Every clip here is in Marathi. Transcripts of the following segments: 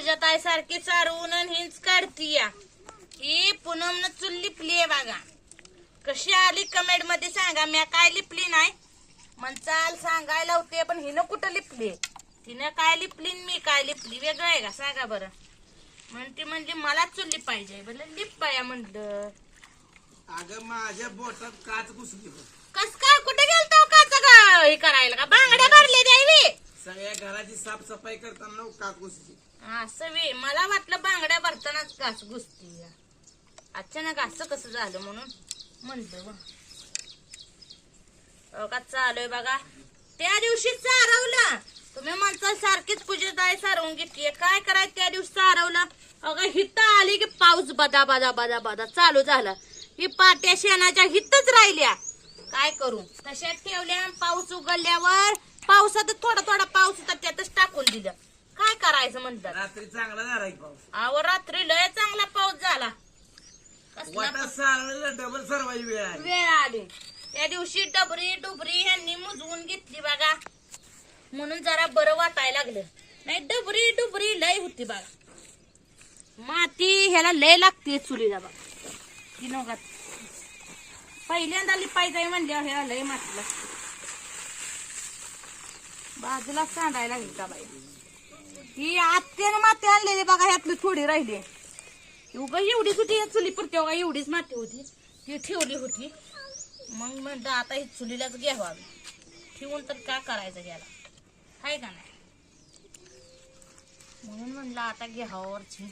पूजा ताई सारखी चारवून हिंच काढती या. ही पूनम न चुल लिपली आहे बघा. कशी आली कमेंटमध्ये सांगा. मी काय लिपली नाही. म्हणचाल सांगायला होते पण हिनं कुठं लिपली? तिनं काय लिपली मी काय लिपली? वेगळं आहे का? सांगा बरं. म्हणते म्हणजे मला चुल्ली पाहिजे. बरं लिप पाया म्हणलं. अगं माझ्या बोटात काच घुसली. कस काय? कुठे गेलतो का का हे करायला का? बांगड्या भरले द्यावी सगळ्या घराची साफसफाई करताना काकूसची असं वे मला वाटलं बांगड्या भरतानाच घास घुसती अचानक असं कसं झालं म्हणून म्हणलं बा. का चालू बघा. त्या दिवशी चारवलं. तुम्ही म्हणता सारखीच पूजेत आहे सारवून घेतली काय करायचं त्या दिवशी चारवलं? अगं हिथं आली की पाऊस बदा बदा बदा बदा चालू झाला. ही पाट्या शेणाच्या हितच राहिल्या. काय करू? तशा ठेवल्या? पाऊस उघडल्यावर पावसात थोडा थोडा पाऊस होता त्यातच टाकून दिलं. काय करायचं म्हणतात? रात्री चांगला झाला की पाऊस. अहो रात्री लय चांगला पाऊस झाला. कसला वाटा सारवलेला डबल सरवायची वेळ आली. वेळ आली. त्या दिवशी डबरी डुबरी ह्यांनी मुजवून घेतली बघा. म्हणून जरा बरं वाटायला लागलं. नाही डबरी डुबरी लय होती बघा. माती ह्याला लय लागते चुलीला बघा. ती नका पहिल्यांदा लिपायचं म्हणल्यावर ह्याला लय माती लागते. बाजूला सांडायला लागली का बाई? ही आत्याने माती आणलेली बघा ह्यातली थोडी राहिली. उगा एवढीच होती या चुली पुरती उगा एवढीच माती होती. ती ठेवली होती. मग म्हणलं आता ही चुलीलाच घ्यावा ठेवून तर काय करायचं घ्यायला? आहे का नाही? म्हणून म्हणलं आता घ्यावरची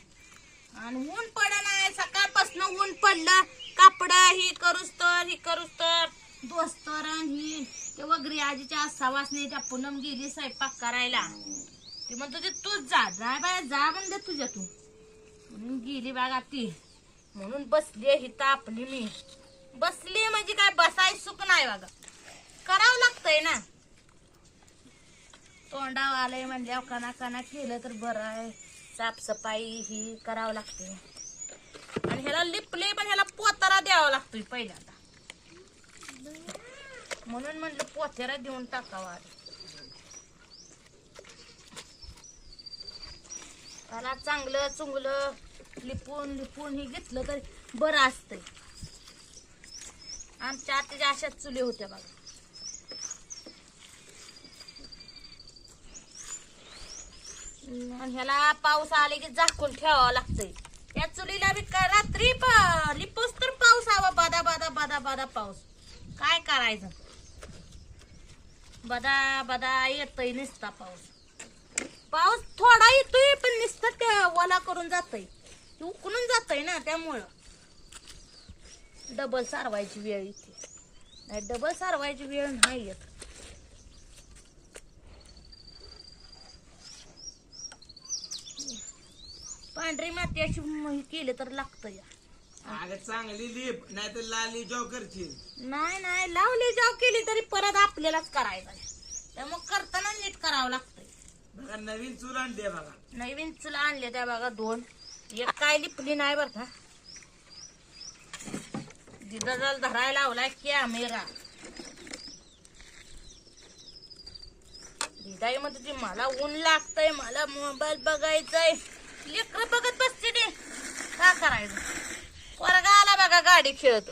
आणि ऊन पडलं नाही सकाळपासून ऊन पडलं. कापड ही करूस तर ही करूस तर. दोस्तरण ही ते वगैरे आजीच्या सवासने त्या पूनम गेली स्वयंपाक करायला. ती म्हणतो ते तूच जा जा बाया जा म्हणले तुझ्या तू म्हणून गेली बागा ती म्हणून बसली हिता आपली मी. बसली म्हणजे काय बसाय सुख नाही बघा. करावं लागतंय ना. तोंडाव आलंय म्हणल्यावर कणा कणा केलं तर बरं आहे. साफसफाई ही करावं लागते. आणि ह्याला लिपले पण ह्याला पोतारा द्यावा लागतोय पहिल्यांदा. म्हणून म्हणलं पोथेरा देऊन टाकावा त्याला चांगलं चुंगलं लिपून लिपून हे घेतलं तर बरं असतंय. आमच्या आत्याच्या अशाच चुली होत्या बघा. ह्याला पाऊस आले की झाकून ठेवावं लागतंय. या चुलीला बी का रात्री प- लिपूस तर पाऊस हवा बादा बादा बादा बादा पाऊस. काय करायचं? बदा बदा येतोय नुसता पाऊस. पाऊस थोडा येतोय पण नुसतं त्या ओला करून जातय. उकळून जातय ना त्यामुळं. डबल सारवायची वेळ येते नाही डबल सारवायची वेळ नाही येत. पांढरी माती अशी केली तर लागतं या अगं चांगली लिप नाही तर लाली जॉकरची नाही नाही लावली जाव केली तरी परत आपल्यालाच करायचं. त्यामुळे करताना नीट करावं लागतंय. बघा नवीन चूल आणली आहे बघा. नवीन चुला आणले त्या बघा दोन. एक काय लिपली नाही बर का? दिदाला धरायला लावलाय कॅमेरा दिदाई म्हणते ती मला ऊन लागतंय मला मोबाईल बघायचंय. लेकर बघत बसते ते. का करायचं? बघा गाडी खेळत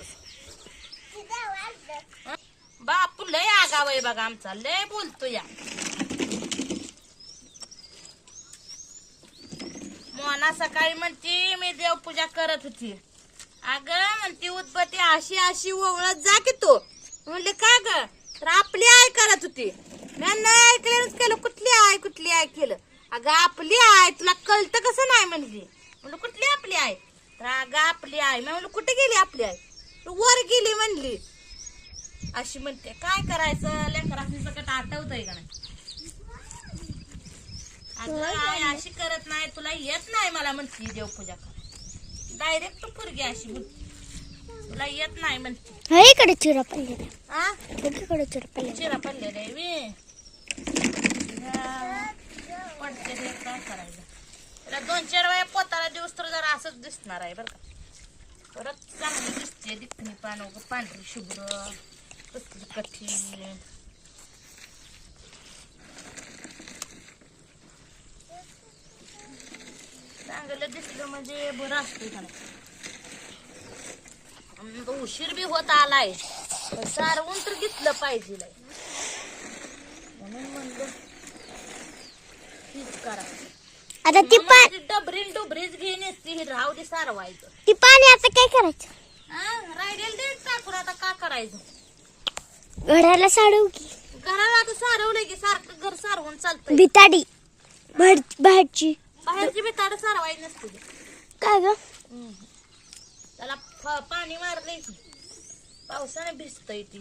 बापू लय आगाव आहे बघा आमचा. लय बोलतो या. मोना सकाळी म्हणती मी देवपूजा करत होती. अग म्हणती उदबत्ती अशी अशी ओवळत जा की तू. म्हणले का ग? तर आपली आय करत होती. मी नाही केलं. कुठली आय कुठली आय केलं? अगं आपली आय तुला कळतं कसं नाही म्हणली? म्हणलं कुठली आपली आय तर अगं आपली आय मी म्हणलं कुठे गेली आपली तर वर गेली म्हणली. अशी म्हणते. काय करायचं? लेकरांनी सगळं आठवतंय का नाही? अगं आई अशी करत नाही. तुला येत नाही मला म्हणती देवपूजा कर डायरेक्ट पुरगी अशी बोलते. तुला येत नाही म्हणते. हा इकडे चिरा पडलेला आ? इकडे चिरा पडलेला चिरा पडले रे वे पडते ते काय करायचं? दोन चार वेळा पोताला दिवस तर जरा असंच दिसणार आहे बरं का. परत चांगली दिसते दिखणी पान पांढरी शुभ्र कसली कठीण. चांगलं दिसलं म्हणजे बरं असतं का उशीर बी होत आलाय. सारवून तर घेतलं पाहिजे म्हणून म्हणलं तीच करा. आता ती पा डबरीन डुबरीच घेऊन येते राहू दे सारवायचं. ती पाणी आता काय करायचं? हा राहिलेलं ते टाकून आता का करायचं? घराला साडू की? घराला आता सारवलंय की सारखं घर सारवून चालतंय. बिताडी भाड बाहेरची बी ताड सारवायची नसते. ती. काय ग. त्याला फ- पाणी मारलंय की. पावसाने भिजतय ती.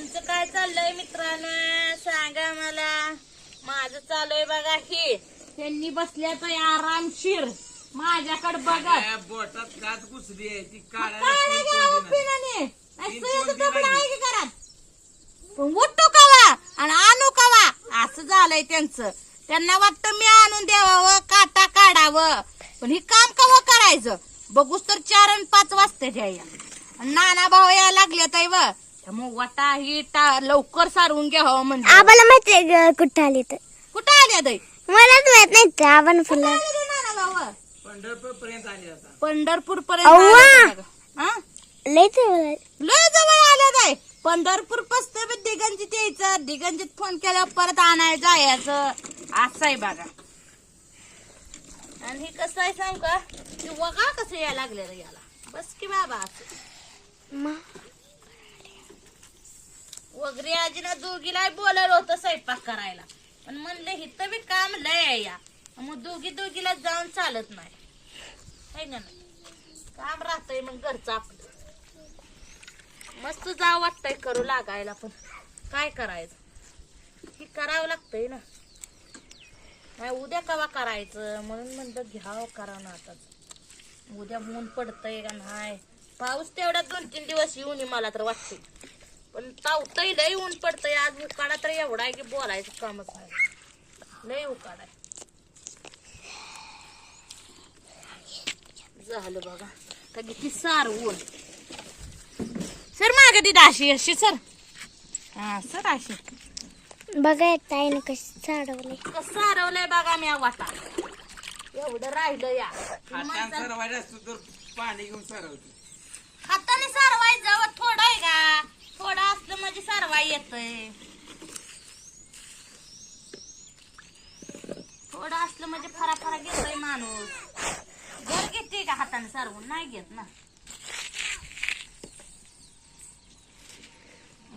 तुमचं काय चाललंय मित्रांनो? सांगा मला. माझं चालू आहे बघा हे त्यांनी बसल्याच आरामशीर. माझ्याकडे बघा. बोटात काच घुसली आहे ती काढायला नाही तीन घ्या कोण दिना. पिनाने. तीन असं कोण याचं दगड दिना आहे की घरात? पण उठतो कवा? आणि आणू कवा? असं झालंय त्यांचं. त्यांना वाटतं मी आणून द्यावं काटा काढावं. पण हे काम कवा करायचं? बघूच तर चार आणि पाच वाजता या नाना भाऊ यायला लागले ताई व. त्यामुळे वाटा ही टा- लवकर सारवून घ्यावं म्हणजे आम्हाला माहिती कुठं आली तर. कुठं आल्या ताई मलाच माहीत नाही फुलं. नाना भाऊ पंढरपूर पर्यंत आली आता. पंढरपूर अव्वा! पर्यंत लय जवळ लय जवळ आलं काय पंढरपूर पस्त दिगंजित यायचं. दिगंजित फोन केल्यावर परत आणायला जायचं. असं आहे बघा. आणि हे कसं आहे सांग का? ते वगा कसं यायला लागलेलं याला? बस की बाबा. असं मग आजीनं दोघीला बोलायला होतं स्वयंपाक करायला. पण म्हणलं हिथं बी काम लय आहे या. मग दोघी दोघीला जाऊन चालत नाही. है ना काम राहतंय मग घरचं आपलं. मस्त जावं वाटतंय करू लागायला पण. काय करायचं? हे करावं लागतंय ना. नाही उद्या कवा करायचं? म्हणून म्हणलं घ्यावं करा ना आता. उद्या ऊन पडतंय का नाही? पाऊस तेवढा दोन तीन दिवस येऊन ये मला तर वाटते पण तावतंय लय ऊन पडतंय. आज उकाडा तर एवढा आहे की बोलायचं कामच नाही. लय उकाडा आहे. झालं बघा. का किती सारवून सर माग ती अशी अशी सर. हा सर अशी बघा ताईनं कशी साडवली कसं सारवलंय बघा मी वाटा. एवढं राहिलं या. तर पाणी घेऊन सरवते. हाताने सारवायचं थोडं आहे का? थोडं असलं म्हणजे सारवाय येतोय. थोडं असलं म्हणजे फरा फरा घेतोय माणूस. घर घेते का हाताने सारवून? नाही घेत ना.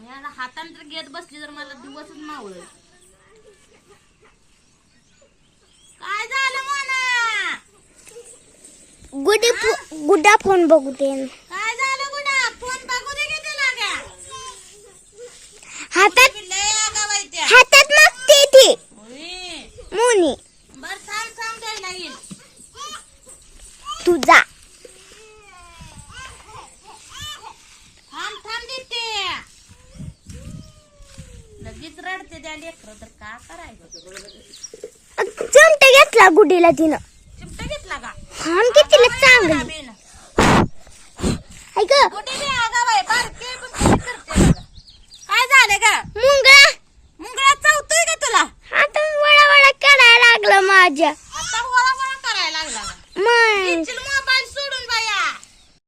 याला हाताने तर घेत बसली तर मला दिवसच मावळ काय झालं म्हणा? गुडी गुड्डा फोन बघू दे काय झालं गुडा फोन बघू दे किती लागा हातात लय आगाव आहे त्या हातात मागते ती होय. मोनी बर थांब थांब द्यायला येईल तुझा. थांब थांब देते. लगेच रडते त्या लेकर तर का करायचं? चिमटा घेतला गुडीला तिनं. चिमटा घेतला का? की तिला चांगली.